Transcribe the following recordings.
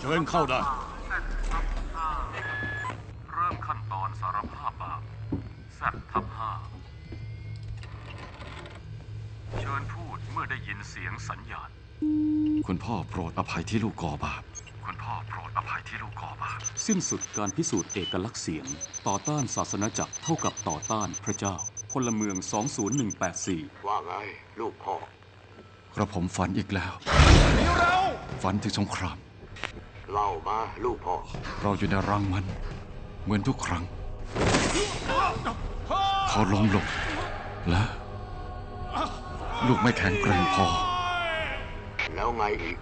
เชิญเข้าได้ เริ่มขั้นตอนสารภาพบาปแซดทับห้าเชิญพูดเมื่อได้ยินเสียงสัญญาณ คุณพ่อโปรดอภัยที่ลูกก่อบาป คุณพ่อโปรดอภัยที่ลูกก่อบาป สิ้นสุดการพิสูจน์เอกลักษณ์เสียง ต่อต้านศาสนาจักรเท่ากับต่อต้านพระเจ้า พลเมือง 20184 ว่าไง ลูกพ่อกระผมฝันอีกแล้ว ฝันถึงสงคราม เล่ามาลูกพ่อ เราอยู่ในรังมัน เหมือนทุกครั้ง เขาล้มลง และ ลูกไม่แข็งแกร่งพอ แล้วไงอีก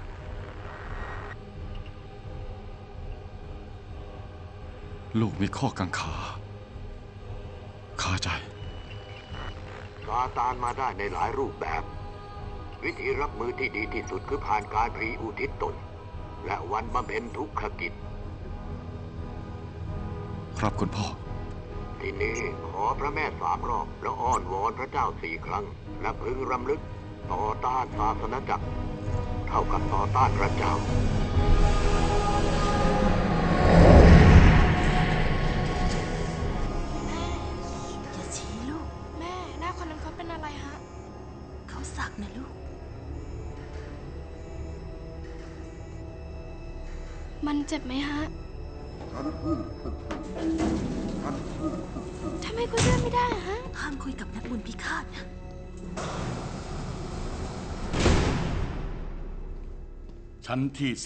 ลูกมีข้อกังขา คาใจ ซาตานมาได้ในหลายรูปแบบ วิธีรับมือที่ดีที่สุดคือผ่านการพรีอุทิศตน และวันบำเพ็ญทุกขกิจ ครับคุณพ่อ ทีนี้ขอพระแม่สามรอบ แล้วอ้อนวอนพระเจ้าสี่ครั้ง และพึงรำลึกต่อต้านศาสนจักร เท่ากับต่อต้านพระเจ้าอย่า มันเจ็บไหมฮะ ทำไมคุยด้วยไม่ได้อะฮะ ห้ามคุยกับนักบุญพิฆาตนะ ชั้นที่ 16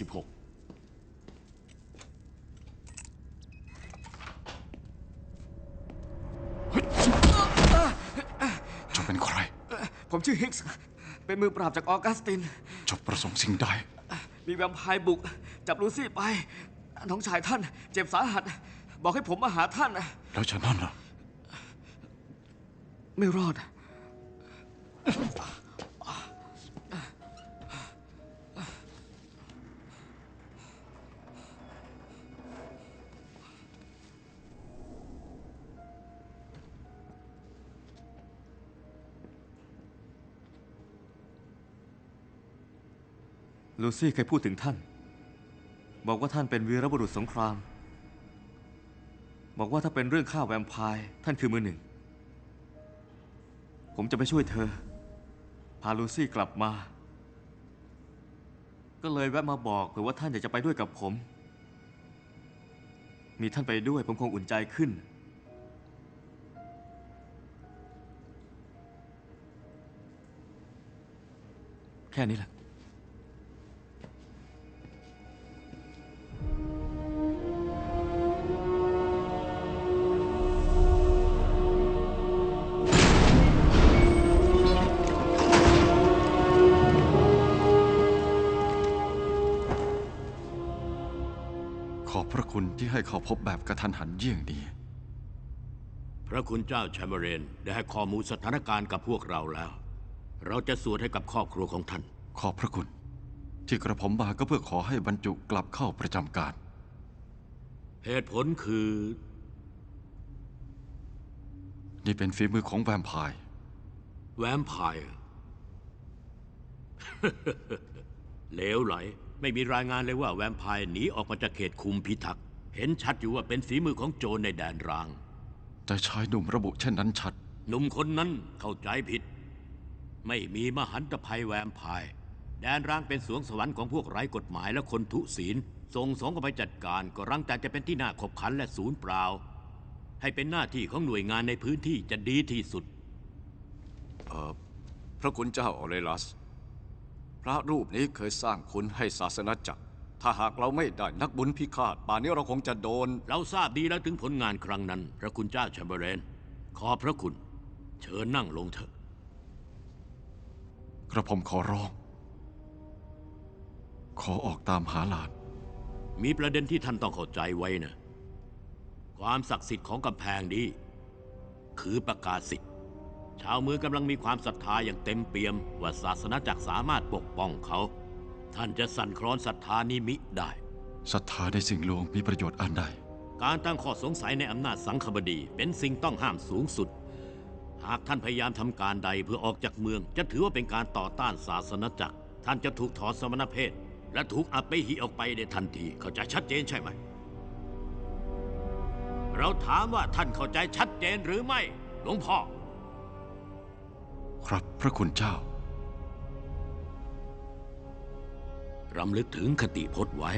เจ้าเป็นใคร ผมชื่อฮิกส์ เป็นมือปราบจากออกัสติน เจ้าประสงค์สิ่งใด มีแวมไพร์บุก จับลูซี่ไป น้องชายท่าน เจ็บสาหัส บอกให้ผมมาหาท่านแล้วฉันนั่นล่ะ ไม่รอด ลูซี่เคยพูดถึงท่าน บอกว่าท่านเป็นวีรบุรุษสงคราม บอกว่าถ้าเป็นเรื่องฆ่าแวมไพร์ท่านคือมือหนึ่ง ผมจะไปช่วยเธอ พาลูซี่กลับมา ก็เลยแวะมาบอกเผื่อว่าท่านอยากจะไปด้วยกับผม มีท่านไปด้วยผมคงอุ่นใจขึ้น แค่นี้แหละ อบพระคุณที่ให้เขาพบแบบกระทันหันเยี่ยงนี้ พระคุณเจ้าแชมเบอร์เรนได้ให้ข้อมูลสถานการณ์กับพวกเราแล้ว เราจะสวดให้กับครอบครัวของท่าน ขอบพระคุณ ที่กระผมมาก็เพื่อขอให้บรรจุกลับเข้าประจำการ เหตุผลคือ นี่เป็นฝีมือของแวมไพร์แวมไพร์เหลวไหล ไม่มีรายงานเลยว่าแวมไพร์หนีออกมาจากเขตคุมพิทักษ์ เห็นชัดอยู่ว่าเป็นฝีมือของโจรในแดนราง แต่ชายหนุ่มระบุเช่นนั้นชัด หนุ่มคนนั้นเข้าใจผิด ไม่มีมหันตภัยแวมไพร์แดนร้างเป็นสวงสวรรค์ของพวกไร้กฎหมายและคนทุศีล ส่งสองกันไปจัดการก็รังแต่จะเป็นที่น่าขบขันและศูนย์เปล่า ให้เป็นหน้าที่ของหน่วยงานในพื้นที่จะดีที่สุดพระคุณเจ้าออเรลัส พระรูปนี้เคยสร้างคุณให้ศาสนาจักร ถ้าหากเราไม่ได้นักบุญพิฆาต ป่านนี้เราคงจะโดน เราทราบดีแล้วถึงผลงานครั้งนั้น พระคุณเจ้าแชมเบอร์เรนขอพระคุณ เชิญนั่งลงเถอะ กระผมขอร้อง ขอออกตามหาหลาน มีประเด็นที่ท่านต้องเข้าใจไว้นะ ความศักดิ์สิทธิ์ของกำแพงนี้ คือประกาศสิทธิ์ ชาวเมืองกำลังมีความศรัทธาอย่างเต็มเปี่ยม ว่าศาสนาจักรสามารถปกป้องเขา ท่านจะสั่นคลอนศรัทธานี้มิได้ ศรัทธาในสิ่งลวงมีประโยชน์อันใด การตั้งข้อสงสัยในอำนาจสังคบดี เป็นสิ่งต้องห้ามสูงสุด หากท่านพยายามทำการใดเพื่อออกจากเมือง จะถือว่าเป็นการต่อต้านศาสนจักร ท่านจะถูกถอนสมณเพศ และถูกอัปเปหิออกไปในทันที เข้าใจชัดเจนใช่ไหม เราถามว่าท่านเข้าใจชัดเจนหรือไม่ หลวงพ่อ ครับพระคุณเจ้ารำลึกถึงคติพจน์ไว้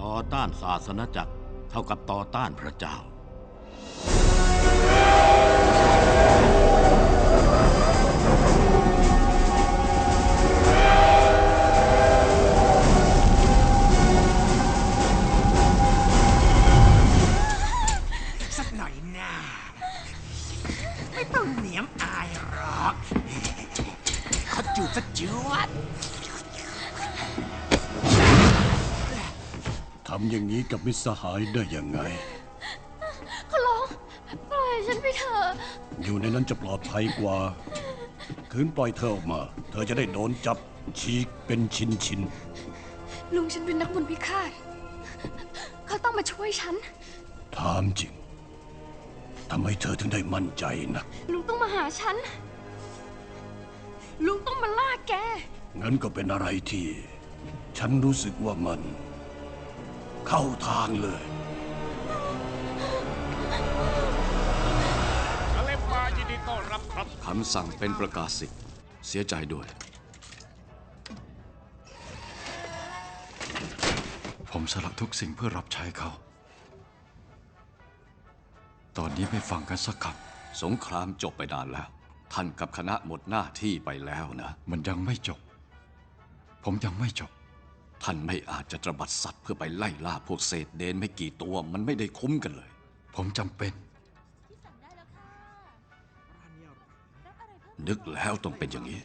ต่อต้านศาสนจักรเท่ากับต่อต้านพระเจ้าำอย่างนี้กับมิตรสหายได้ยังไง ขอร้องปล่อยฉันไปเถอะ อยู่ในนั้นจะปลอดภัยกว่า คืนปล่อยเธอออกมา เธอจะได้โดนจับฉีกเป็นชิ้นชิ้นลุงฉันเป็นนักบุญพิฆาต เขาต้องมาช่วยฉันๆถามจริง ทำไมเธอถึงได้มั่นใจนะ ลุงต้องมาหาฉัน ลุงต้องมาล่าแก งั้นก็เป็นอะไรที่ ฉันรู้สึกว่ามัน เข้าทางเลยคำสั่งเป็นประกาศสิทธิ์เสียใจด้วย ผมสละทุกสิ่งเพื่อรับใช้เขา ตอนนี้ไม่ฟังกันสักคสงครามจบไปนานแล้ว ท่านกับคณะหมดหน้าที่ไปแล้วนะำมันยังไม่จบ ผมยังไม่จบ ท่านไม่อาจจะตระบัดสัตว์เพื่อไปไล่ล่าพวกเศษเดนไม่กี่ตัวมันไม่ได้คุ้มกันเลย ผมจำเป็นนึกแล้วต้องเป็นอย่างนี้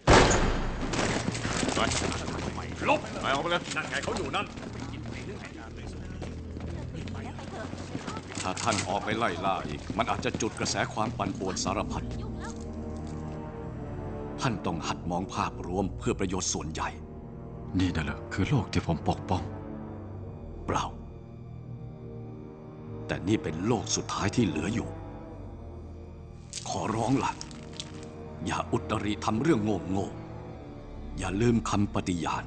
ลบไปออกไปเลยนั่นไงเขาอยู่นั่นถ้าท่านออกไปไล่ล่าอีก มันอาจจะจุดกระแสความปั่นป่วนสารพัดท่านต้องหัดมองภาพรวมเพื่อประโยชน์ส่วนใหญ่ นี่น่ะเหรอคือโลกที่ผมปกป้อง เปล่า แต่นี่เป็นโลกสุดท้ายที่เหลืออยู่ ขอร้องล่ะ อย่าอุตริทำเรื่องโง่โง่อย่าลืมคำปฏิญาณ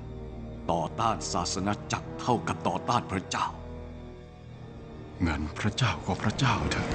ต่อต้านศาสนาจักรเท่ากับต่อต้านพระเจ้าเงินพระเจ้าก็พระเจ้าเถอะ